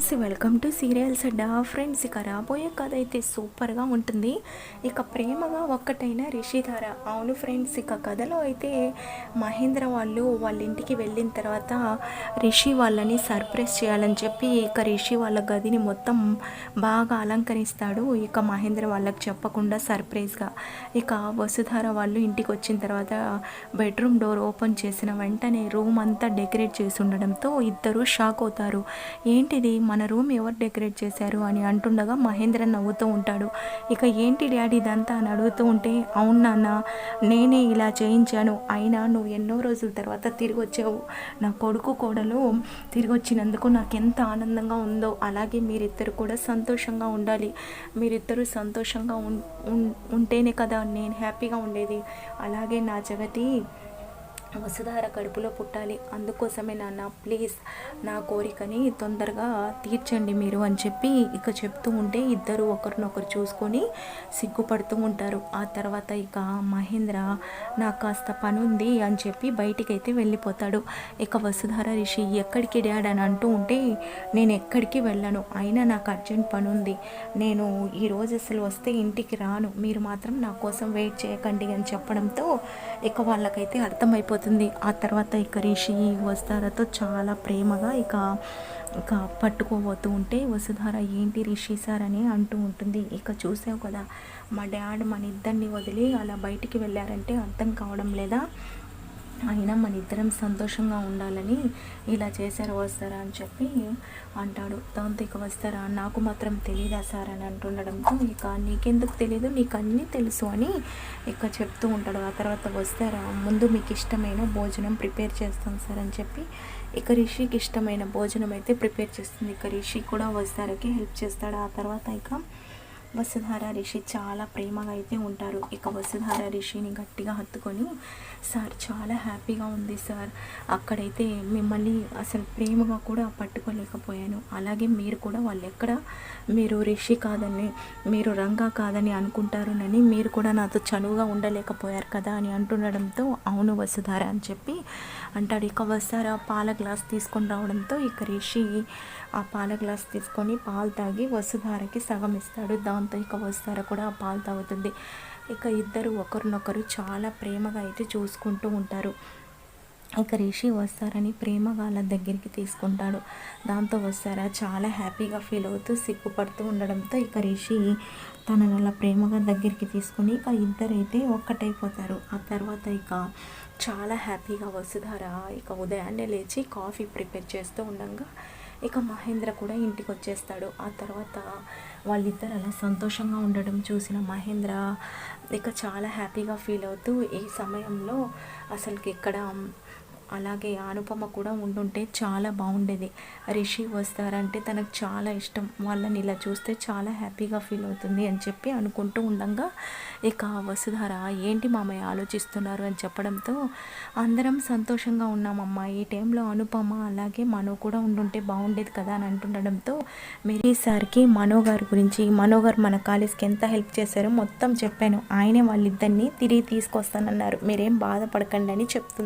Friends welcome to serials Adda friends ఇక రాబోయే కథ అయితే సూపర్గా ఉంటుంది. ఇక ప్రేమగా ఒక్కటైన రిషిధార. అవును ఫ్రెండ్స్ ఇక కథలో అయితే మహేంద్ర వాళ్ళు వాళ్ళ ఇంటికి వెళ్ళిన తర్వాత రిషి వాళ్ళని సర్ప్రైజ్ చేయాలని చెప్పి ఇక రిషి వాళ్ళ గదిని మొత్తం బాగా అలంకరిస్తాడు. ఇక మహేంద్ర వాళ్ళకి చెప్పకుండా సర్ప్రైజ్గా ఇక వసుధార వాళ్ళు ఇంటికి వచ్చిన తర్వాత బెడ్రూమ్ డోర్ ఓపెన్ చేసిన వెంటనే రూమ్ అంతా డెకరేట్ చేసి ఉండడంతో ఇద్దరు షాక్ అవుతారు. ఏంటిది? మన రూమ్ ఎవరు డెకరేట్ చేశారు అని అంటుండగా మహేంద్ర నవ్వుతూ ఉంటాడు. ఇక ఏంటి డాడీ ఇదంతా అని అడుగుతూ ఉంటే అవును నాన్న నేనే ఇలా చేయించాను. అయినా నువ్వు ఎన్నో రోజుల తర్వాత తిరిగి వచ్చావు. నా కొడుకు కోడలు తిరిగి వచ్చినందుకు నాకు ఎంత ఆనందంగా ఉందో అలాగే మీరిద్దరు కూడా సంతోషంగా ఉండాలి. మీరిద్దరూ సంతోషంగా ఉం- ఉం- ఉంటేనే కదా నేను హ్యాపీగా ఉండేది. అలాగే నా జగతి వసుధార కడుపులో పుట్టాలి. అందుకోసమే నాన్న ప్లీజ్ నా కోరికని తొందరగా తీర్చండి మీరు అని చెప్పి ఇక చెప్తూ ఉంటే ఇద్దరు ఒకరినొకరు చూసుకొని సిగ్గుపడుతూ ఉంటారు. ఆ తర్వాత ఇక మహేంద్ర నాకు కాస్త పని ఉంది అని చెప్పి బయటికి అయితే వెళ్ళిపోతాడు. ఇక వసుధార రిషి ఎక్కడికి డాడ్ అని అంటూ ఉంటే నేను ఎక్కడికి వెళ్ళను. అయినా నాకు అర్జెంట్ పని ఉంది నేను ఈరోజు అసలు వస్తే ఇంటికి రాను. మీరు మాత్రం నా కోసం వెయిట్ చేయకండి అని చెప్పడంతో ఇక వాళ్ళకైతే అర్థమైపోతుంది. ఆ తర్వాత ఇక రిషి వసుధారతో చాలా ప్రేమగా ఇక ఇక పట్టుకోబోతూ ఉంటే వసుధార ఏంటి రిషి సార్ అని అంటూ ఉంటుంది. ఇక చూసావు కదా మా డాడ్ మన ఇద్దరిని వదిలి అలా బయటికి వెళ్ళారంటే అర్థం కావడం లేదా? అయినా మన ఇద్దరం సంతోషంగా ఉండాలని ఇలా చేశారు వస్తారా అని చెప్పి అంటాడు. దాంతో ఇక వస్తారా? నాకు మాత్రం తెలియదా సార్? అని అంటుండడంతో ఇక నీకెందుకు తెలియదు నీకు అన్నీ తెలుసు అని ఇక చెప్తూ ఉంటాడు. ఆ తర్వాత వస్తారా? ముందు మీకు ఇష్టమైన భోజనం ప్రిపేర్ చేస్తాం సార్ అని చెప్పి ఇక రిషికి ఇష్టమైన భోజనం అయితే ప్రిపేర్ చేస్తుంది. ఇక రిషి కూడా వస్తారకి హెల్ప్ చేస్తాడు. ఆ తర్వాత ఇక వసుధార రిషి చాలా ప్రేమగా అయితే ఉంటారు. ఇక వసుధార రిషిని గట్టిగా హత్తుకొని సార్ చాలా హ్యాపీగా ఉంది సార్. అక్కడైతే మిమ్మల్ని అసలు ప్రేమగా కూడా పట్టుకోలేకపోయాను. అలాగే మీరు కూడా వాళ్ళు ఎక్కడ? మీరు రిషి కాదని మీరు రంగా కాదని అనుకుంటారునని మీరు కూడా నాతో చనువుగా ఉండలేకపోయారు కదా అని అంటుండడంతో అవును వసుధార అని చెప్పి అంటాడు. ఇక వస్తారా? పాల గ్లాస్ తీసుకొని రావడంతో ఇక రిషి ఆ పాల గ్లాస్ తీసుకొని పాలు తాగి వసుధారకి సగం ఇస్తాడు. దాంతో ఇక వస్తారా కూడా ఆ పాలు తాగుతుంది. ఇక ఇద్దరు ఒకరినొకరు చాలా ప్రేమగా అయితే చూసుకుంటూ ఉంటారు. ఇక రిషి వస్తారని ప్రేమగా వాళ్ళ దగ్గరికి తీసుకుంటాడు. దాంతో వస్తారా? చాలా హ్యాపీగా ఫీల్ అవుతూ సిగ్గుపడుతూ ఉండడంతో ఇక రిషి తన అలా ప్రేమగా దగ్గరికి తీసుకుని ఇక ఇద్దరైతే ఒక్కటైపోతారు. ఆ తర్వాత ఇక చాలా హ్యాపీగా వసుధార ఇక ఉదయాన్నే లేచి కాఫీ ప్రిపేర్ చేస్తూ ఉండగా ఇక మహేంద్ర కూడా ఇంటికి వచ్చేస్తాడు ఆ తర్వాత వాళ్ళిద్దరు అలా సంతోషంగా ఉండడం చూసిన మహేంద్ర ఇక చాలా హ్యాపీగా ఫీల్ అవుతూ ఈ సమయంలో అసలుకి ఇక్కడ అలాగే అనుపమ కూడా ఉండుంటే చాలా బాగుండేది రిషి వస్తారంటే తనకు చాలా ఇష్టం. వాళ్ళని ఇలా చూస్తే చాలా హ్యాపీగా ఫీల్ అవుతుంది అని చెప్పి అనుకుంటూ ఉండగా ఇక వసుధార ఏంటి మామయ్య ఆలోచిస్తున్నారు? అని చెప్పడంతో అందరం సంతోషంగా ఉన్నామమ్మా. ఈ టైంలో అనుపమ అలాగే మనో కూడా ఉండుంటే బాగుండేది కదా అని అంటుండడంతో మీరు ఈసారికి మనో గారి గురించి మనో గారు మన కాలేజ్కి ఎంత హెల్ప్ చేశారో మొత్తం చెప్పాను. ఆయనే వాళ్ళిద్దరిని తిరిగి తీసుకొస్తానన్నారు. మీరేం బాధపడకండి అని చెప్తుంది